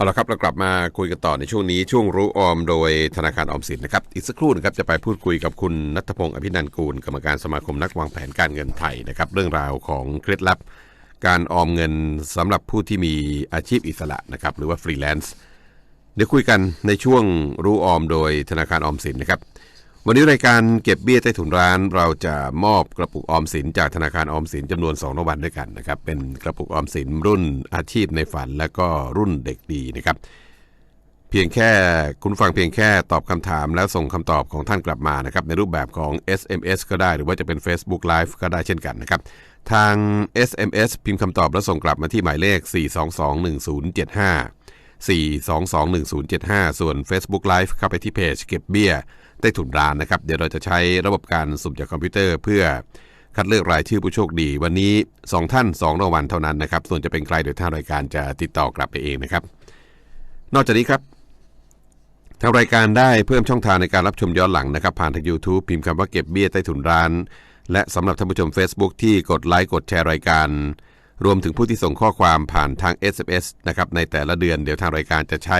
เอาละครับเรากลับมาคุยกันต่อในช่วงนี้ช่วงรู้ออมโดยธนาคารออมสินนะครับอีกสักครู่นะครับจะไปพูดคุยกับคุณนัทพงศ์อภินันกูลกรรมการสมาคมนักวางแผนการเงินไทยนะครับเรื่องราวของเคล็ดลับ การออมเงินสำหรับผู้ที่มีอาชีพอิสระนะครับหรือว่าฟรีแลนซ์เดี๋ยวคุยกันในช่วงรู้ออมโดยธนาคารออมสินนะครับ วันนี้รายการเก็บเบี้ยใต้ถุนร้าน เราจะมอบกระปุกออมสินจากธนาคารออมสินจำนวน2รางวัลด้วยกันนะครับ เป็นกระปุกออมสินรุ่นอาชีพในฝัน และก็รุ่นเด็กดีนะครับ เพียงแค่คุณฟังเพียงแค่ตอบคำถามแล้วส่งคำตอบของท่านกลับมานะครับ ในรูปแบบของ SMS ก็ได้หรือว่าจะเป็น Facebook Live ก็ได้เช่นกันนะครับ ทาง SMS พิมพ์คำตอบแล้วส่งกลับมาที่หมายเลข 4221075 4221075 ส่วน Facebook Live เข้าไปที่เพจเก็บเบี้ยใต้ถุนร้านนะครับ เดี๋ยวเราจะใช้ระบบการสุ่มจากคอมพิวเตอร์เพื่อคัดเลือกรายชื่อผู้โชคดี วันนี้ 2 ท่าน 2 รางวัลเท่านั้นนะครับ ส่วนจะเป็นใครเดี๋ยวทางรายการจะติดต่อกลับไปเองนะครับ นอกจากนี้ครับทางรายการได้เพิ่มช่องทางในการรับชมย้อนหลังนะครับ ผ่านทาง YouTube พิมพ์คำว่าเก็บเบี้ยใต้ถุนร้าน และสำหรับท่านผู้ชม Facebook ที่กดไลค์กดแชร์รายการ รวมถึงผู้ที่ส่งข้อความผ่านทาง SMS นะครับในแต่ละเดือนเดี๋ยวทางรายการจะใช้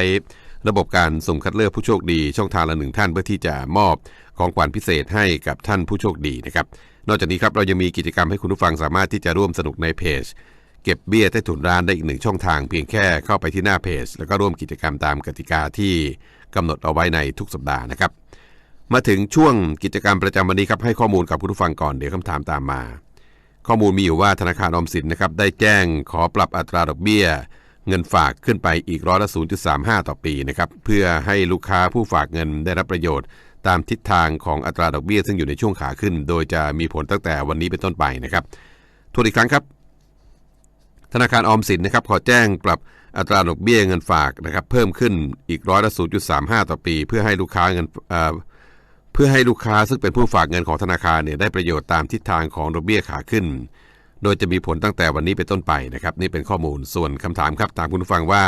ระบบการสุ่มคัดเลือกผู้โชคดีช่องทางละหนึ่งท่านเพื่อที่จะมอบของขวัญพิเศษให้กับท่านผู้โชคดีนะครับนอกจากนี้ครับเรายังมีกิจกรรมให้คุณผู้ฟังสามารถที่จะร่วมสนุกในเพจ เก็บเบี้ยใต้ถุนร้านได้อีกหนึ่งช่องทางเพียงแค่เข้าไปที่หน้าเพจ แล้วก็ร่วมกิจกรรมตามกติกาที่กำหนดเอาไว้ในทุกสัปดาห์นะครับมาถึงช่วงกิจกรรมประจำวันนี้ครับให้ข้อมูลกับคุณผู้ฟังก่อนเดี๋ยวคำถามตามมา ข้อมูลมีอยู่ว่าธนาคารออมสินนะครับได้แจ้งขอปรับอัตราดอกเบี้ย เงินฝากขึ้นไปอีกร้อยละ 0.35 ต่อปีนะครับเพื่อให้ลูกค้าผู้ฝากเงินได้รับประโยชน์ ตามทิศทางของอัตราดอกเบี้ยซึ่งอยู่ในช่วงขาขึ้น โดยจะมีผลตั้งแต่วันนี้เป็นต้นไปนะครับทวนอีกครั้งครับ ธนาคารออมสินนะครับขอแจ้งปรับอัตราดอกเบี้ยเงินฝากนะครับเพิ่มขึ้นอีกร้อยละ 0.35 ต่อปี เพื่อให้ลูกค้าเงิน เพื่อให้ลูกค้าซึ่งเป็นผู้ฝากเงินของธนาคารเนี่ยได้ประโยชน์ตามทิศทางของดอกเบี้ยขาขึ้น โดยจะมีผลตั้งแต่วันนี้เป็นต้นไปนะครับ นี่เป็นข้อมูลส่วนคำถามครับตามคุณผู้ฟังว่า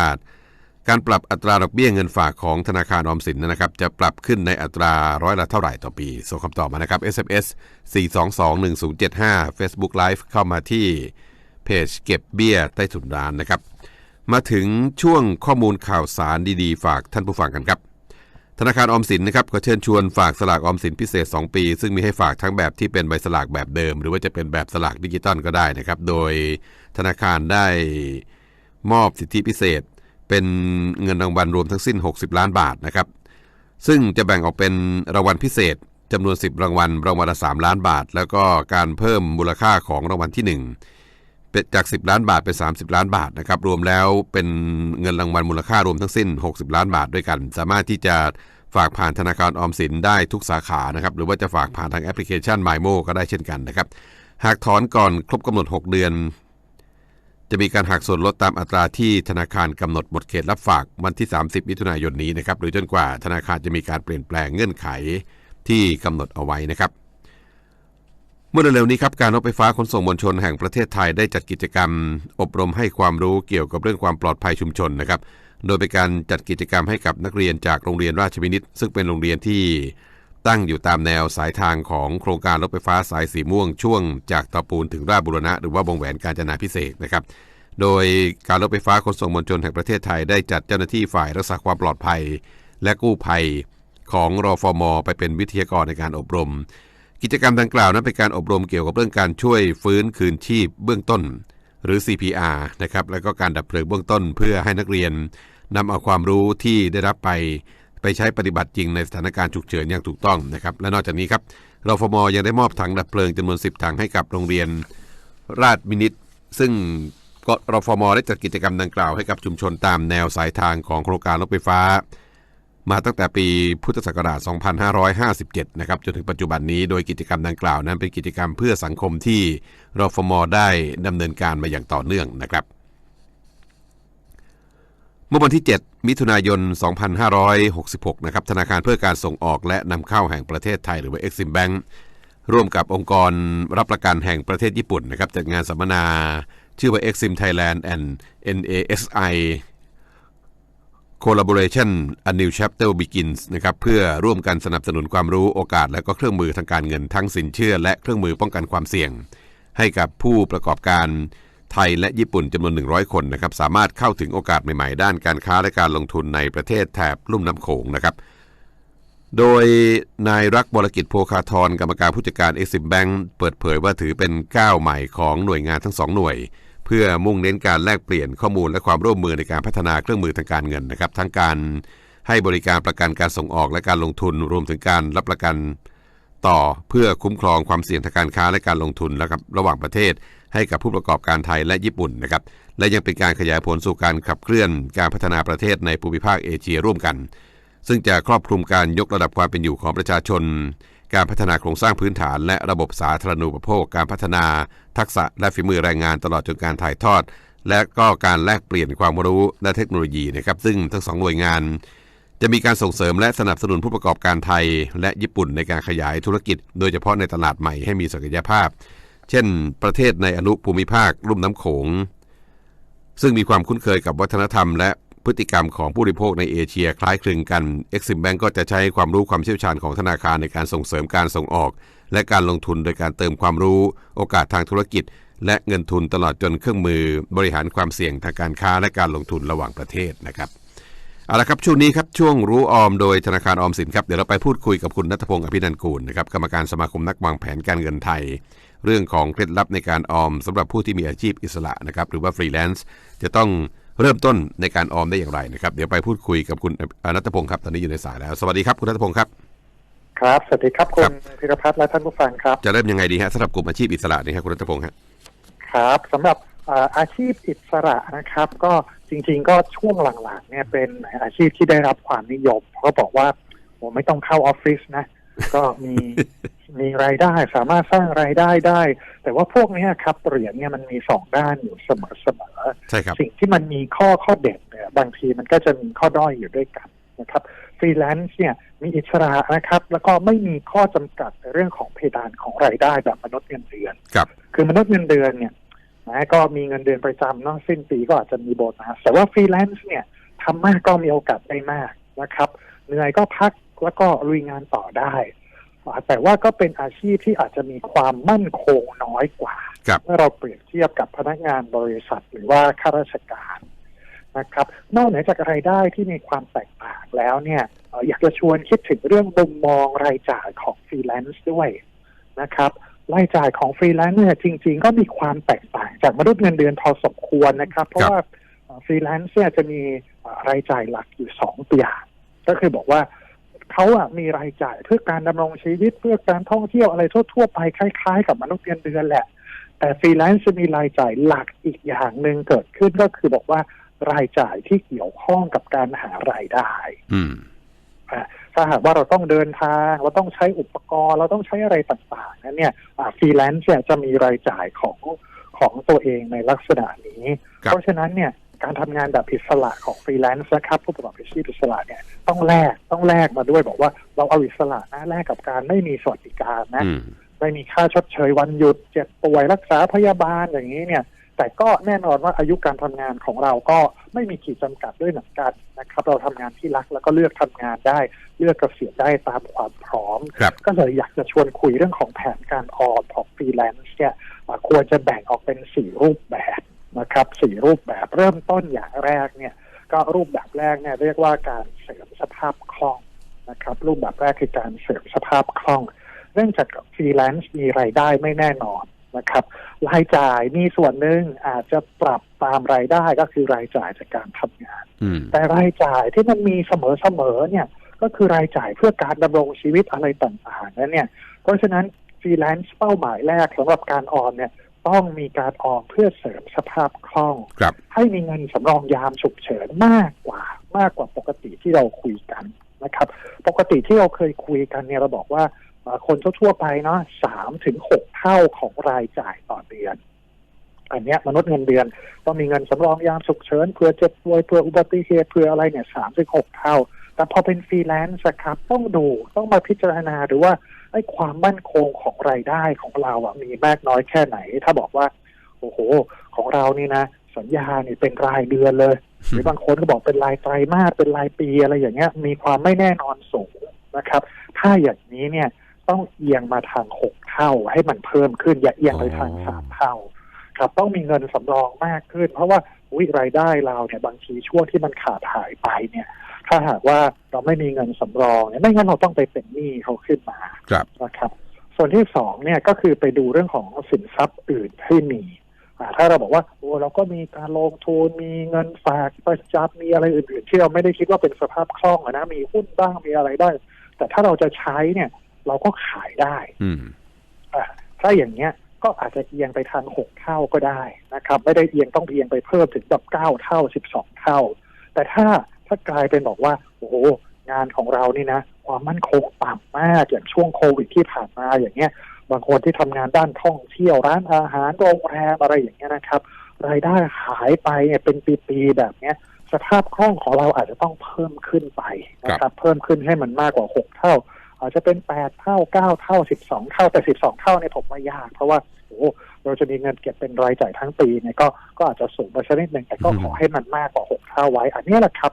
การปรับอัตราดอกเบี้ยเงินฝากของธนาคารออมสินนะครับ จะปรับขึ้นในอัตราร้อยละเท่าไหร่ต่อปี ส่งคำตอบมานะครับ SMS 4221075 Facebook Live เข้ามาที่เพจเก็บเบี้ยใต้ถุนร้านนะครับ มาถึงช่วงข้อมูลข่าวสารดีๆ ฝากท่านผู้ฟังกันครับ ธนาคารออมสินนะครับขอเชิญชวนฝากสลากออมสินพิเศษ 2 ปี ซึ่งมีให้ฝากทั้งแบบที่เป็นใบสลากแบบเดิม หรือว่าจะเป็นแบบสลากดิจิตอลก็ได้นะครับ โดยธนาคารได้มอบสิทธิพิเศษ เป็นเงินรางวัลรวมทั้งสิ้น 60 ล้านบาทนะครับ ซึ่งจะแบ่งออกเป็นรางวัลพิเศษจำนวน 10 รางวัลรางวัลละ3ล้านบาท แล้วก็การเพิ่มมูลค่าของรางวัลที่ 1 เป็นจาก 10 ล้านบาทเป็น 30 ล้านบาทนะครับรวมแล้วเป็นเงินรางวัลมูลค่ารวมทั้งสิ้น 60 ล้านบาทด้วยกัน สามารถที่จะฝากผ่านธนาคารออมสินได้ทุกสาขานะครับหรือว่าจะฝากผ่านทางแอปพลิเคชัน m y m o ก็ได้เช่นกันนะครับหากถอนก่อนครบกำหนด 6 เดือน จะมีการหักส่วนลดตามอัตราที่ธนาคารกำหนดหมดเขตรับฝากวันที่ 30 มิถุนายนนี้นะครับหรือจนกว่าธนาคารจะมีการเปลี่ยนแปลงเงื่อนไขที่กำหนดเอาไว้นะครับ เมื่อเร็วๆนี้ครับการรถไฟฟ้าขนส่งมวลชนแห่งประเทศไทยได้จัดกิจกรรม อบรมให้ความรู้เกี่ยวกับเรื่องความปลอดภัยชุมชนนะครับ โดยเป็นการจัดกิจกรรมให้กับนักเรียนจากโรงเรียนราชวินิต ซึ่งเป็นโรงเรียนที่ตั้งอยู่ตามแนวสายทางของโครงการรถไฟฟ้าสายสีม่วงช่วง จากตะปูนถึงราชบุรณะหรือว่าวงแหวนกาญจนาพิเศษนะครับ โดยการรถไฟฟ้าขนส่งมวลชนแห่งประเทศไทยได้จัดเจ้าหน้าที่ฝ่ายรักษาความปลอดภัย และกู้ภัยของรอฟมไปเป็นวิทยากรในการอบรม กิจกรรมดังกล่าวนั้นเป็นการอบรมเกี่ยวกับเรื่องการช่วยฟื้นคืนชีพเบื้องต้น หรือ CPR นะครับแล้วก็การดับเพลิงเบื้องต้น เพื่อให้นักเรียนนำเอาความรู้ที่ได้รับไปไปใช้ปฏิบัติจริงในสถานการณ์ฉุกเฉินอย่างถูกต้องนะครับและนอกจากนี้ครับรฟมยังได้มอบถังดับเพลิงจำนวน 10 ถังให้กับโรงเรียนราชมินิต ซึ่งก็รฟมได้จัดกิจกรรมดังกล่าวให้กับชุมชนตามแนวสายทางของโครงการรถไฟฟ้า มาตั้งแต่ปีพุทธศักราช 2557 นะครับจนถึงปัจจุบันนี้โดยกิจกรรมดังกล่าวนั้นเป็นกิจกรรมเพื่อสังคมที่รฟมได้ดำเนินการมาอย่างต่อเนื่องนะครับเมื่อวันที่ 7 มิถุนายน 2566 นะครับธนาคารเพื่อการส่งออกและนำเข้าแห่งประเทศไทยหรือว่า Exim Bank ร่วมกับองค์กรรับประกันแห่งประเทศญี่ปุ่นนะครับจัดงานสัมมนา ชื่อว่า Exim Thailand and NASI Collaboration A New Chapter Begins นะครับเพื่อร่วมกันสนับสนุนความรู้โอกาส และก็เครื่องมือทางการเงินทั้งสินเชื่อ และเครื่องมือป้องกันความเสี่ยง ให้กับผู้ประกอบการไทยและญี่ปุ่นจำนวน 100 คนนะครับสามารถเข้าถึงโอกาสใหม่ๆ ด้านการค้าและการลงทุนในประเทศแถบลุ่มน้ำโขงนะครับโดยนายรักบรกิจโพคาทรกรรมการผู้จัดการ Exim Bank เปิดเผยว่าถือเป็นก้าวใหม่ของหน่วยงานทั้งสองหน่วย เพื่อมุ่งเน้นการแลกเปลี่ยนข้อมูลและความร่วมมือในการพัฒนาเครื่องมือทางการเงินนะครับ ทั้งการให้บริการประกันการส่งออกและการลงทุน รวมถึงการรับประกันต่อเพื่อคุ้มครองความเสี่ยงทางการค้าและการลงทุนนะครับระหว่างประเทศ ให้กับผู้ประกอบการไทยและญี่ปุ่นนะครับและยังเป็นการขยายผลสู่การขับเคลื่อนการพัฒนาประเทศในภูมิภาคเอเชียร่วมกัน ซึ่งจะครอบคลุมการยกระดับความเป็นอยู่ของประชาชน การพัฒนาโครงสร้างพื้นฐาน และระบบสาธารณูปโภค การพัฒนา ทักษะและฝีมือแรงงานตลอดจนการถ่ายทอด และก็การแลกเปลี่ยนความรู้และเทคโนโลยีนะครับ ซึ่งทั้งสองหน่วยงาน จะมีการส่งเสริมและสนับสนุนผู้ประกอบการไทย และญี่ปุ่นในการขยายธุรกิจ โดยเฉพาะในตลาดใหม่ให้มีศักยภาพ เช่น ประเทศในอนุภูมิภาค ลุ่มน้ำโขงซึ่งมีความคุ้นเคยกับวัฒนธรรมและ พฤติกรรมของผู้บริโภคในเอเชียคล้ายคลึงกัน Exim Bank ก็จะใช้ความรู้ความเชี่ยวชาญของธนาคารในการส่งเสริมการส่งออก และการลงทุนโดยการเติมความรู้ โอกาสทางธุรกิจ และเงินทุนตลอดจนเครื่องมือ บริหารความเสี่ยงทางการค้าและการลงทุนระหว่างประเทศนะครับเอาละครับช่วงนี้ครับช่วงรู้ออมโดยธนาคารออมสินครับเดี๋ยวเราไปพูดคุยกับคุณนัทพงศ์อภินันกูลนะครับกรรมการสมาคมนักวางแผนการเงินไทย เรื่องของเคล็ดลับในการออมสำหรับผู้ที่มีอาชีพอิสระนะครับหรือว่าฟรีแลนซ์จะต้อง เริ่มต้นในการออมได้อย่างไรนะครับเดี๋ยวไปพูดคุยกับคุณนัทพงศ์ครับตอนนี้อยู่ในสายแล้ว สวัสดีครับคุณนัทพงศ์ครับ ครับ สวัสดีครับคุครัณบพิรพัฒน์และท่านผู้ฟังครับ จะเริ่มยังไงดีฮะสำหรับกลุ่มอาชีพอิสระนี่ครับคุณนัทพงศ์ฮะครับสำหรับอ่าอาชีพอิสระนะครับ ก็จริง ๆ ก็ช่วงหลังๆเนี่ยเป็นอาชีพที่ได้รับความนิยมเพราะบอกว่าโอ้ไม่ต้องเข้าออฟฟิศนะ ก็มี มีรายได้สามารถสร้างรายได้ได้ แต่ว่าพวกเนี้ยครับเหรียญเนี่ยมันมีสองด้านอยู่เสมอเสมอใช่ครับสิ่งที่มันมีข้อข้อเด่นเนี่ยบางทีมันก็จะมีข้อด้อยอยู่ด้วยกันนะครับฟรีแลนซ์เนี่ยมีอิสระนะครับ แล้วก็ไม่มีข้อจำกัดในเรื่องของเพดานของรายได้แบบมนุษย์เงินเดือนครับคือมนุษย์เงินเดือนเนี่ยนะก็มีเงินเดือนประจำเนาะสิ้นปีก็อาจจะมีโบนัสแต่ว่าฟรีแลนซ์เนี่ยทำมากก็มีโอกาสได้มากนะครับ เหนื่อยก็พักแล้วก็ลุยงานต่อได้อ่า แต่ว่าก็เป็นอาชีพที่อาจจะมีความมั่นคงน้อยกว่าครับเมื่อเราเปรียบเทียบกับพนักงานบริษัทหรือว่าข้าราชการนะครับ นอกเหนือจากรายได้ที่มีความแตกต่างแล้วเนี่ยเอ่ออยากจะชวนคิดถึงเรื่องมุมมองรายจ่ายของฟรีแลนซ์ด้วยนะครับรายจ่ายของฟรีแลนซ์เนี่ยจริง ๆ ก็มีความแตกต่างจากมนุษย์เงินเดือนพอสมควรนะครับ เพราะว่าฟรีแลนซ์เนี่ยจะมีเอ่อรายจ่ายหลักอยู่สองอย่างก็คือบอกว่า เขาอะมีรายจ่ายเพื่อการดำรงชีวิตเพื่อการท่องเที่ยวอะไรทั่วๆไปคล้าย ๆ กับมนุษย์เงินเดือนแหละ แต่ฟรีแลนซ์จะมีรายจ่ายหลักอีกอย่างหนึ่งเกิดขึ้นก็คือบอกว่ารายจ่ายที่เกี่ยวข้องกับการหารายได้ อืมอะถ้าหากว่าเราต้องเดินทางเราต้องใช้อุปกรณ์ เราต้องใช้อะไรต่างๆนั้นเนี่ยฟรีแลนซ์เนี่ยจะมีรายจ่ายของของตัวเองในลักษณะนี้ครับเพราะฉะนั้นเนี่ย การทำงานแบบอิสระของฟรีแลนซ์นะครับผู้ประกอบอาชีพอิสระเนี่ยต้องแลกต้องแลกมาด้วยบอกว่าเราเอาอิสระนะแลกกับการไม่มีสวัสดิการนะอืมไม่มีค่าชดเชยวันหยุดเจ็บป่วยรักษาพยาบาลอย่างนี้เนี่ยแต่ก็แน่นอนว่าอายุการทำงานของเราก็ไม่มีขีดจำกัดด้วยเหมือนกันนะครับ เราทำงานที่รักแล้วก็เลือกทำงานได้ เลือกเกษียณได้ตามความพร้อมครับก็เลยอยากจะชวนคุยเรื่องของแผนการออมของฟรีแลนซ์เนี่ยอ่าควรจะแบ่งออกเป็นสี่รูปแบบ นะครับสี่รูปแบบเริ่มต้นอย่างแรกเนี่ย ก็รูปแบบแรกเนี่ยเรียกว่าการเสริมสภาพคล่องนะครับ รูปแบบแรกคือการเสริมสภาพคล่อง เนื่องจากฟรีแลนซ์มีรายได้ไม่แน่นอนนะครับรายจ่ายมีส่วนหนึ่งอาจจะปรับตามรายได้ก็คือรายจ่ายจากการทำงานอืมแต่รายจ่ายที่มันมีเสมอๆเนี่ย ก็คือรายจ่ายเพื่อการดำรงชีวิตอะไรต่างๆนั่นเนี่ย เพราะฉะนั้นฟรีแลนซ์เป้าหมายแรกสำหรับการออมเนี่ย ต้องมีการออมเพื่อเสริมสภาพคล่องครับให้มีเงินสำรองยามฉุกเฉินมากกว่ามากกว่าปกติที่เราคุยกันนะครับ ปกติที่เราเคยคุยกันเนี่ยเราบอกว่าเอ่อคนทั่วๆไปเนาะสามถึงหกเท่าของรายจ่ายต่อเดือน อันเนี้ยมนุษย์เงินเดือนต้องมีเงินสำรองยามฉุกเฉินเพื่อเจ็บป่วยเพื่ออุบัติเหตุเพื่ออะไรเนี่ยสามถึงหกเท่า แต่พอเป็นฟรีแลนซ์อะครับต้องดูต้องมาพิจารณาดูว่า ไอ้ความมั่นคงของรายได้ของเราอะมีมากน้อยแค่ไหน ถ้าบอกว่า โอ้โห ของเรานี่นะ สัญญานี่เป็นรายเดือนเลย หรือบางคนก็บอกเป็นรายไตรมาสเป็นรายปีอะไรอย่างเงี้ย มีความไม่แน่นอนสูงนะครับ ถ้าอย่างนี้เนี่ยต้องเอียงมาทางหกเท่าให้มันเพิ่มขึ้น อย่าเอียงไปทางอ๋อสามเท่าคนะครับ ต้องมีเงินสำรองมากขึ้น เพราะว่าวิรายได้เราเนี่ยบางทีช่วงที่มันขาดหายไปเนี่ย ถ้าหากว่าเราไม่มีเงินสำรองเนี่ยไม่งั้นเราต้องไปเป็นหนี้เขาขึ้นมาครับนะครับ ส่วนที่สองเนี่ยก็คือไปดูเรื่องของสินทรัพย์อื่นที่มีอ่าถ้าเราบอกว่าโอ้เราก็มีการลงทุนมีเงินฝากประจำมีอะไรอื่น ๆ ที่เราไม่ได้คิดว่าเป็นสภาพคล่องอะนะมีหุ้นบ้างมีอะไรได้ แต่ถ้าเราจะใช้เนี่ย เราก็ขายได้ อืมอ่าถ้าอย่างเงี้ยก็อาจจะเอียงไปทางหกเท่าก็ได้นะครับ ไม่ได้เอียงต้องเอียงไปเพิ่มถึงแบบเก้าเท่าสิบสองเท่า แต่ถ้า ถ้ากลายเป็นบอกว่า โอ้โหงานของเรานี่นะ ความมั่นคงต่ำมากอย่างช่วงโควิดที่ผ่านมาอย่างเงี้ย บางคนที่ทำงานด้านท่องเที่ยวร้านอาหารโรงแรมอะไรอย่างเงี้ยนะครับ รายได้หายไปเนี่ยเป็นปีๆแบบเนี้ย สภาพคล่องของเราอาจจะต้องเพิ่มขึ้นไปนะครับ เพิ่มขึ้นให้มันมากกว่าหกเท่า อาจจะเป็นแปดเท่าเก้าเท่าสิบสองเท่าแต่สิบสองเท่าเนี่ยผมว่ายาก เพราะว่าโอ้โหเราจะมีเงินเก็บเป็นรายจ่ายทั้งปีเนี่ยก็ก็อาจจะสูงไปสักนิดหนึ่งแต่ก็อืมขอให้มันมากกว่าหกเท่าไว้ อันนี้แหละครับ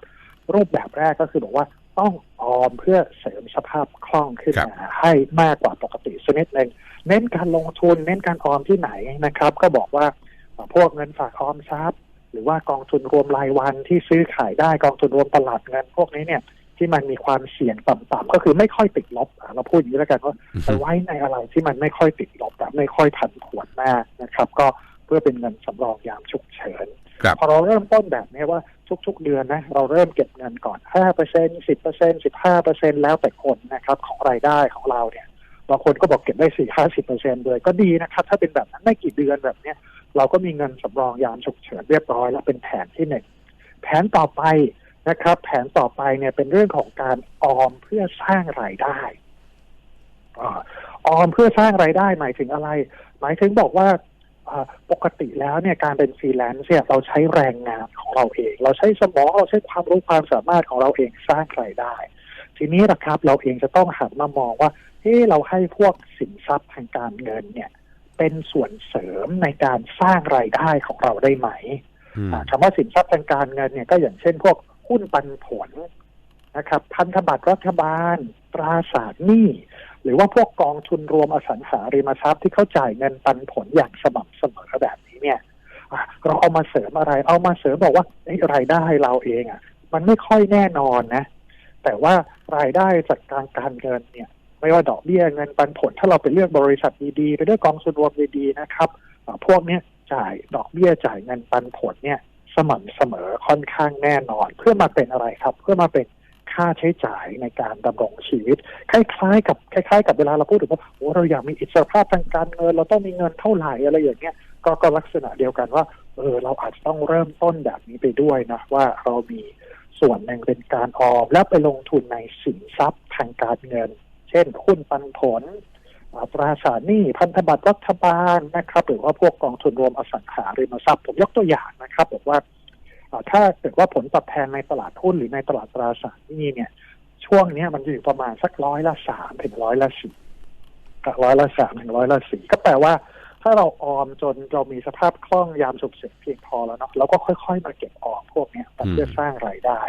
รูปแบบแรกก็คือบอกว่าต้องออมเพื่อเสริมสภาพคล่องขึ้นมาให้มากกว่าปกติสักนิดหนึ่งเน้นการลงทุน เน้นการออมที่ไหนนะครับ ก็บอกว่าเอ่อพวกเงินฝากออมทรัพย์ หรือว่ากองทุนรวมรายวันที่ซื้อขายได้กองทุนรวมตลาดเงินพวกนี้เนี่ยที่มันมีความเสี่ยงต่ำๆก็คือไม่ค่อยติดลบอะเราพูดอย่างนี้แล้วกันว่าอืมไปไว้ในอะไรที่มันไม่ค่อยติดลบแบบไม่ค่อยผันผวนมากนะครับ ก็เพื่อเป็นเงินสำรองยามฉุกเฉินครับ พอเราเริ่มต้นแบบนี้ว่าทุก ๆ เดือนนะเราเริ่มเก็บเงินก่อน5เปอร์เซ็นสิบเปอร์เซ็นสิบห้าเปอร์เซ็นแล้วแต่คนนะครับของรายได้ของเราเนี่ยบางคนก็บอกเก็บได้สี่ห้าสิบเปอร์เซ็นเลยก็ดีนะครับ ถ้าเป็นแบบนั้นไม่กี่เดือนแบบเนี้ยเราก็มีเงินสำรองยามฉุกเฉินเรียบร้อยแล้วเป็นแผนที่หนึ่งแผนต่อไปนะครับ แผนต่อไปเนี่ยเป็นเรื่องของการออมเพื่อสร้างรายได้อออมเพื่อสร้างรายได้หมายถึงอะไร หมายถึงบอกว่า ปกติแล้วเนี่ยการเป็นฟรีแลนซ์เนี่ยเราใช้แรงงานของเราเอง เราใช้สมองเราใช้ความรู้ความสามารถของเราเองสร้างรายได้ ทีนี้นะครับเราเองจะต้องหันมามองว่าเฮ้เราให้พวกสินทรัพย์ทางการเงินเนี่ยเป็นส่วนเสริมในการสร้างรายได้ของเราได้ไหมอืมอ่าคำว่าสินทรัพย์ทางการเงินเนี่ยก็อย่างเช่นพวกหุ้นปันผลนะครับพันธบัตรรัฐบาล ตราสารหนี้ หรือว่าพวกกองทุนรวมอสังหาริมทรัพย์ที่เขาจ่ายเงินปันผลอย่างสม่ำเสมอแบบนี้เนี่ยเราเอามาเสริมอะไร เอามาเสริมบอกว่ารายได้เราเองอะ มันไม่ค่อยแน่นอนนะ แต่ว่ารายได้จากการการเงินเนี่ย ไม่ว่าดอกเบี้ยเงินปันผล ถ้าเราไปเลือกบริษัทดีๆไปเลือกกองทุนรวมดีๆนะครับพวกเนี้ยจ่ายดอกเบี้ยจ่ายเงินปันผลเนี่ย สม่ำเสมอค่อนข้างแน่นอน เพื่อมาเป็นอะไรครับ เพื่อมาเป็น ค่าใช้จ่ายในการดำรงชีวิต คล้ายๆ กับคล้ายๆ กับเวลาเราพูดถึงว่าโอ้เราอยากมีอิสรภาพทางการเงิน เราต้องมีเงินเท่าไหร่อะไรอย่างเงี้ยก็ก็ลักษณะเดียวกันว่าเออเราอาจจะต้องเริ่มต้นแบบนี้ไปด้วยนะว่าเรามีส่วนหนึ่งเป็นการออมแล้วไปลงทุนในสินทรัพย์ทางการเงิน เช่นหุ้นปันผลตราสารหนี้พันธบัตรรัฐบาลนะครับ หรือว่าพวกกองทุนรวมอสังหาริมทรัพย์ผมยกตัวอย่างนะครับบอกว่า ถ้าเกิดว่าผลตอบแทนในตลาดหุ้นหรือในตลาดตราสารหนี้เนี่ย ช่วงเนี้ยมันจะอยู่ประมาณสักร้อยละสามถึงร้อยละสี่ร้อยละสามถึงร้อยละสี่ก็แปลว่า ถ้าเราออมจนเรามีสภาพคล่องยามฉุกเฉินเพียงพอแล้วเนาะเราก็ค่อยๆมาเก็บออมพวกเนี้ยเพื่อสร้างรายได้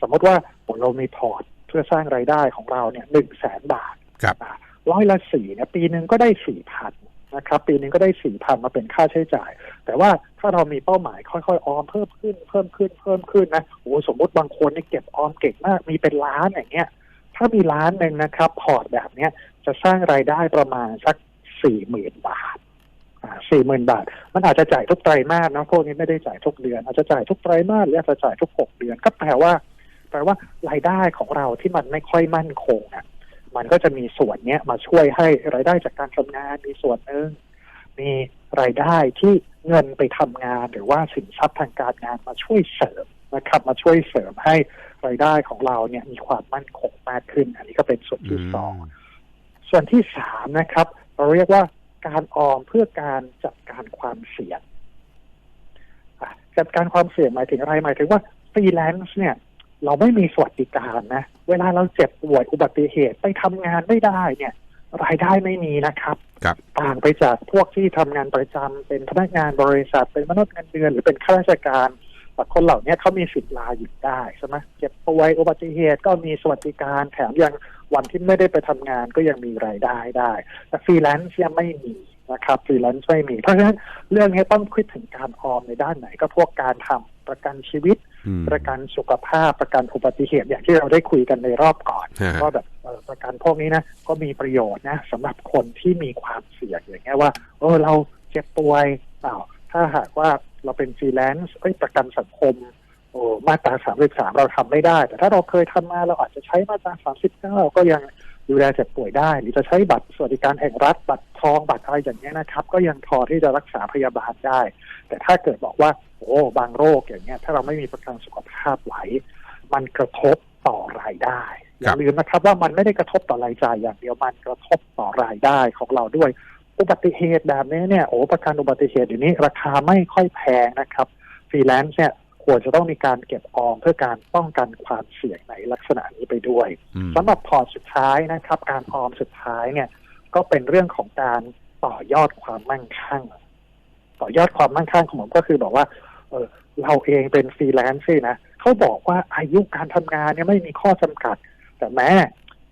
สมมติว่าเรามีพอร์ตเพื่อสร้างรายได้ของเราเนี่ยหนึ่งแสนบาทครับร้อยละสี่เนี่ยปีหนึ่งก็ได้สี่พัน นะครับ ปีหนึ่งก็ได้สี่พันมาเป็นค่าใช้จ่าย แต่ว่าถ้าเรามีเป้าหมายค่อยๆออมเพิ่มขึ้นเพิ่มขึ้นเพิ่มขึ้นนะโอ้สมมติบางคนนี่เก็บออมเก่งมากมีเป็นล้านอย่างเงี้ยถ้ามีล้านหนึ่งนะครับ พอร์ตแบบเนี้ยจะสร้างรายได้ประมาณสักสี่หมื่นบาทสี่หมื่นบาท มันอาจจะจ่ายทุกไตรมาสนะพวกนี้ไม่ได้จ่ายทุกเดือน อาจจะจ่ายทุกไตรมาสหรืออาจจะจ่ายทุกหกเดือน ก็แปลว่า แปลว่ารายได้ของเราที่มันไม่ค่อยมั่นคงอะ มันก็จะมีส่วนเนี้ยมาช่วยให้รายได้จากการทำงานมีส่วนหนึ่งมีรายได้ที่เงินไปทำงาน หรือว่าสินทรัพย์ทางการงานมาช่วยเสริมนะครับ มาช่วยเสริมให้รายได้ของเราเนี่ยมีความมั่นคงมากขึ้น อันนี้ก็เป็นส่วนที่สองส่วนที่สามนะครับ เราเรียกว่าการออมเพื่อการจัดการความเสี่ยงอะจัดการความเสี่ยงหมายถึงอะไรหมายถึงว่าฟรีแลนซ์เนี่ย เราไม่มีสวัสดิการนะ เวลาเราเจ็บป่วยอุบัติเหตุไปทำงานไม่ได้เนี่ย รายได้ไม่มีนะครับครับต่างไปจากพวกที่ทำงานประจำเป็นพนักงานบริษัทเป็นมนุษย์เงินเดือน หรือเป็นข้าราชการแต่คนเหล่านี้เขามีสิทธิ์ลาหยุดได้ใช่ไหมเจ็บป่วยอุบัติเหตุก็มีสวัสดิการ แถมยังวันที่ไม่ได้ไปทำงานก็ยังมีรายได้ได้ แต่ฟรีแลนซ์ยังไม่มีนะครับฟรีแลนซ์ไม่มี เพราะฉะนั้นเรื่องนี้ต้องคิดถึงการออมในด้านไหนก็พวกการทำประกันชีวิตอืม ประกันสุขภาพประกันอุบัติเหตุอย่างที่เราได้คุยกันในรอบก่อนฮะว่าแบบเอ่อประกันพวกนี้นะก็มีประโยชน์นะสำหรับคนที่มีความเสี่ยงอย่างเงี้ยว่าเออเราเจ็บป่วยเปล่าถ้าหากว่าเราเป็นฟรีแลนซ์เอ้ยประกันสังคมโอ้มาตราสามสิบสามเราทำไม่ได้ แต่ถ้าเราเคยทำมาเราอาจจะใช้มาตราสามสิบเก้าก็ยัง ดูแลเจ็บป่วยได้ หรือจะใช้บัตรสวัสดิการแห่งรัฐบัตรทองบัตรอะไรอย่างเงี้ยนะครับ ก็ยังพอที่จะรักษาพยาบาลได้ แต่ถ้าเกิดบอกว่า โอ้บางโรคอย่างเงี้ยถ้าเราไม่มีประกันสุขภาพไหวมันกระทบต่อรายได้อย่าลืมนะครับว่ามันไม่ได้กระทบต่อรายจ่ายอย่างเดียวมันกระทบต่อรายได้ของเราด้วย อุบัติเหตุแบบนี้เนี่ยโอ้ประกันอุบัติเหตุเดี๋ยวนี้ราคาไม่ค่อยแพงนะครับฟรีแลนซ์เนี่ย ควรจะต้องมีการเก็บออมเพื่อการป้องกันความเสี่ยงในลักษณะนี้ไปด้วยอืมสำหรับพอร์ตสุดท้ายนะครับ การออมสุดท้ายเนี่ยก็เป็นเรื่องของการต่อยอดความมั่งคั่ง ต่อยอดความมั่งคั่งของผมก็คือบอกว่า เออเราเองเป็นฟรีแลนซ์สินะเขาบอกว่าอายุการทำงานเนี่ยไม่มีข้อจำกัด แต่แม้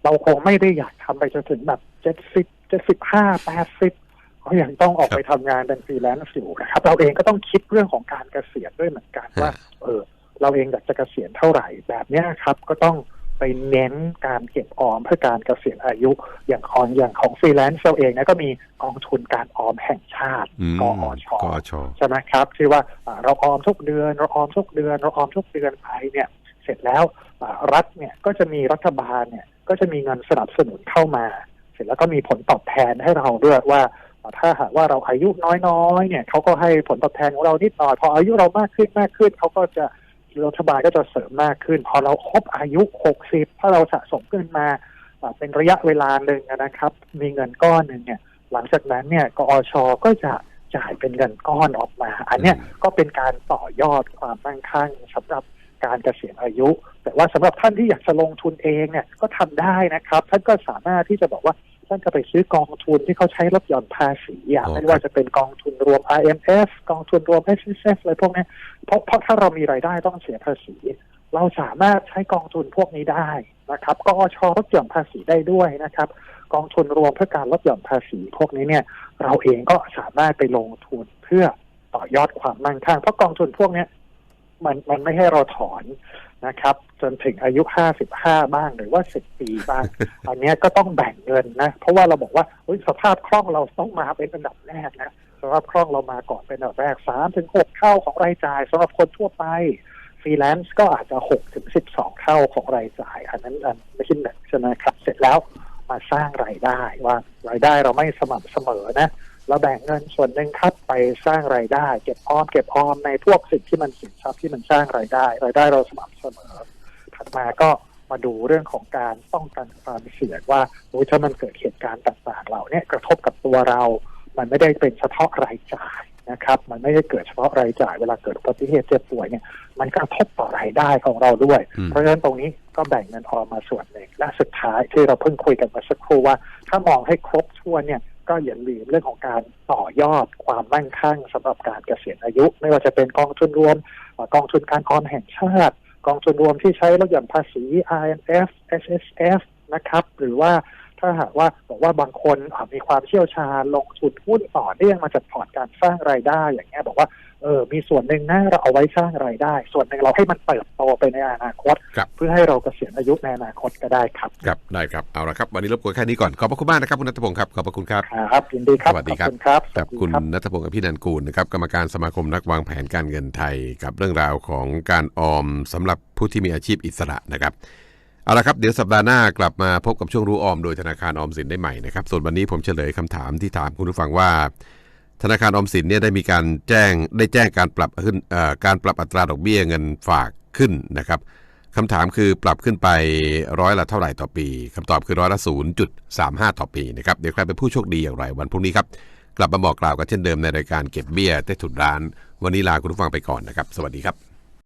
เราคงไม่ได้อยากทำไปจนถึงแบบเจ็ดสิบเจ็ดสิบห้าแปดสิบ ก็ยังต้องออกไปทำงานเป็นฟรีแลนซ์อยู่นะครับ เราเองก็ต้องคิดเรื่องของการเกษียณด้วยเหมือนกันว่า เออ เราเองอยากจะเกษียณเท่าไหร่แบบเนี้ยครับ ก็ต้องไปเน้นการเก็บออมเพื่อการเกษียณอายุอย่างของอย่างของฟรีแลนซ์เราเองนะก็มีกองทุนการออมแห่งชาติอืมกอชกอชใช่ไหมครับที่ว่าอ่าเราออมทุกเดือน เราออมทุกเดือน เราออมทุกเดือนไปเนี่ย เสร็จแล้วอ่ารัฐเนี่ยก็จะมีรัฐบาลเนี่ย ก็จะมีเงินสนับสนุนเข้ามา เสร็จแล้วก็มีผลตอบแทนให้เราด้วยว่าอ่า ถ้าหากว่าเราอายุน้อยๆเนี่ยเขาก็ให้ผลตอบแทนของเรานิดหน่อยพออายุเรามากขึ้นมากขึ้นเขาก็จะรัฐบาลก็จะเสริมมากขึ้น พอเราครบอายุ 60 ถ้าเราสะสมขึ้นมาเป็นระยะเวลาหนึ่งนะครับ มีเงินก้อนหนึ่งเนี่ย หลังจากนั้นเนี่ยกอชก็จะจ่ายเป็นเงินก้อนออกมา อันเนี้ยก็เป็นการต่อยอดความมั่งคั่งสำหรับการเกษียณอายุ แต่ว่าสำหรับท่านที่อยากจะลงทุนเองเนี่ยก็ทำได้นะครับ ท่านก็สามารถที่จะบอกว่าานจะไปซื้อกองทุนที่เขาใช้ลดหย่อนภาษีอะอ๋อไม่ว่าจะเป็นกองทุนรวม IMF กองทุนรวม s s f อะไรพวกเนี้ยเพราะเพราะถ้าเรามีรายได้ต้องเสียภาษี เราสามารถใช้กองทุนพวกนี้ได้นะครับกอชลดหย่อนภาษีได้ด้วยนะครับ กองทุนรวมเพื่อการลดหย่อนภาษี พวกนี้เนี่ย เราเองก็สามารถไปลงทุนเพื่อต่อยอดความมั่งคั่งเพราะกองทุนพวกเนี้ยมันมันไม่ให้เราถอน นะครับ จนถึงอายุ 55 บ้างหรือว่า 10 ปีบ้าง อันเนี้ยก็ต้องแบ่งเงินนะ เพราะว่าเราบอกว่าเฮ้ยสภาพคล่องเราต้องมาเป็นอันดับแรกนะสภาพคล่องเรามาก่อนเป็นอันดับแรก3ถึง6เท่าของรายจ่ายสำหรับคนทั่วไปฟรีแลนซ์ก็อาจจะ6ถึง12 เท่าของรายจ่าย อันนั้นอันไม่ใช่หนึ่งใช่ไหมครับ เสร็จแล้วมาสร้างรายได้ว่ารายได้เราไม่สม่ำเสมอนะ เราแบ่งเงินส่วนหนึ่งครับไปสร้างรายได้ เก็บออมเก็บออมในพวกสิ่งที่มันสินทรัพย์ที่มันสร้างรายได้รายได้เราสม่ำเสมอ ถัดมาก็มาดูเรื่องของการป้องกันความเสี่ยงว่าโอ้ยถ้ามันเกิดเหตุการณ์ต่างๆ เหล่าเนี้กระทบกับตัวเรา มันไม่ได้เป็นเฉพาะรายจ่ายนะครับ มันไม่ได้เกิดเฉพาะรายจ่ายเวลาเกิดอุบัติเหตุเจ็บป่วยเนี่ย มันกระทบต่อรายได้ของเราด้วยอืมเพราะฉะนั้นตรงนี้ก็แบ่งเงินออมมาส่วนหนึ่งและสุดท้ายที่เราเพิ่งคุยกันมาสักครู่ว่า ถ้ามองให้ครบถ้วนเนี่ย ก็อย่าลืมเรื่องของการต่อยอดความมั่งคั่งสำหรับการเกษียณอายุ ไม่ว่าจะเป็นกองทุนรวมกองทุนการออมแห่งชาติ กองทุนรวมที่ใช้ลดหย่อนภาษี IMF SSF นะครับ หรือว่า ถ้าหากว่าบอกว่าบางคนอะมีความเชี่ยวชาญลงทุนหุ้นต่อเนื่องมาจากพอร์ตการสร้างรายได้ อย่างเงี้ยบอกว่าเออมีส่วนหนึ่งนะเราเอาไว้สร้างรายได้ ส่วนหนึ่งเราให้มันเติบโตไปในอนาคตครับเพื่อให้เราเกษียณอายุในอนาคตก็ได้ครับครับได้ครับเอาละครับวันนี้รบกวนแค่นี้ก่อนขอบพระคุณมากนะครับคุณนัทพงศ์ครับขอบพระคุณครับครับยินดีครับสวัสดีครับขอบคุณครับกับสวัสดีคุณรับนัทพงศ์อภินันกูลนะครับกรรมการสมาคมนักวางแผนการเงินไทย กับเรื่องราวของการออมสำหรับผู้ที่มีอาชีพอิสระนะครับ เอาละครับ เดี๋ยวสัปดาห์หน้ากลับมาพบกับช่วงรู้ออมโดยธนาคารออมสินได้ใหม่นะครับ ส่วนวันนี้ผมเฉลยคำถามที่ถามคุณผู้ฟังว่า ธนาคารออมสินเนี่ยได้มีการแจ้งได้แจ้งการปรับขึ้นการปรับอัตราดอกเบี้ยเงินฝากขึ้นนะครับคำถามคือปรับขึ้นไปร้อยละเท่าไหร่ต่อปีคำตอบคือร้อยละ 0.35 ต่อปีนะครับเดี๋ยวใครเป็นผู้โชคดีอย่างไรวันพรุ่งนี้ครับ กลับมาบอกกล่าวกันเช่นเดิมในรายการเก็บเบี้ยใต้ถุนร้าน วันนี้ลาคุณผู้ฟังไปก่อนนะครับ สวัสดีครับ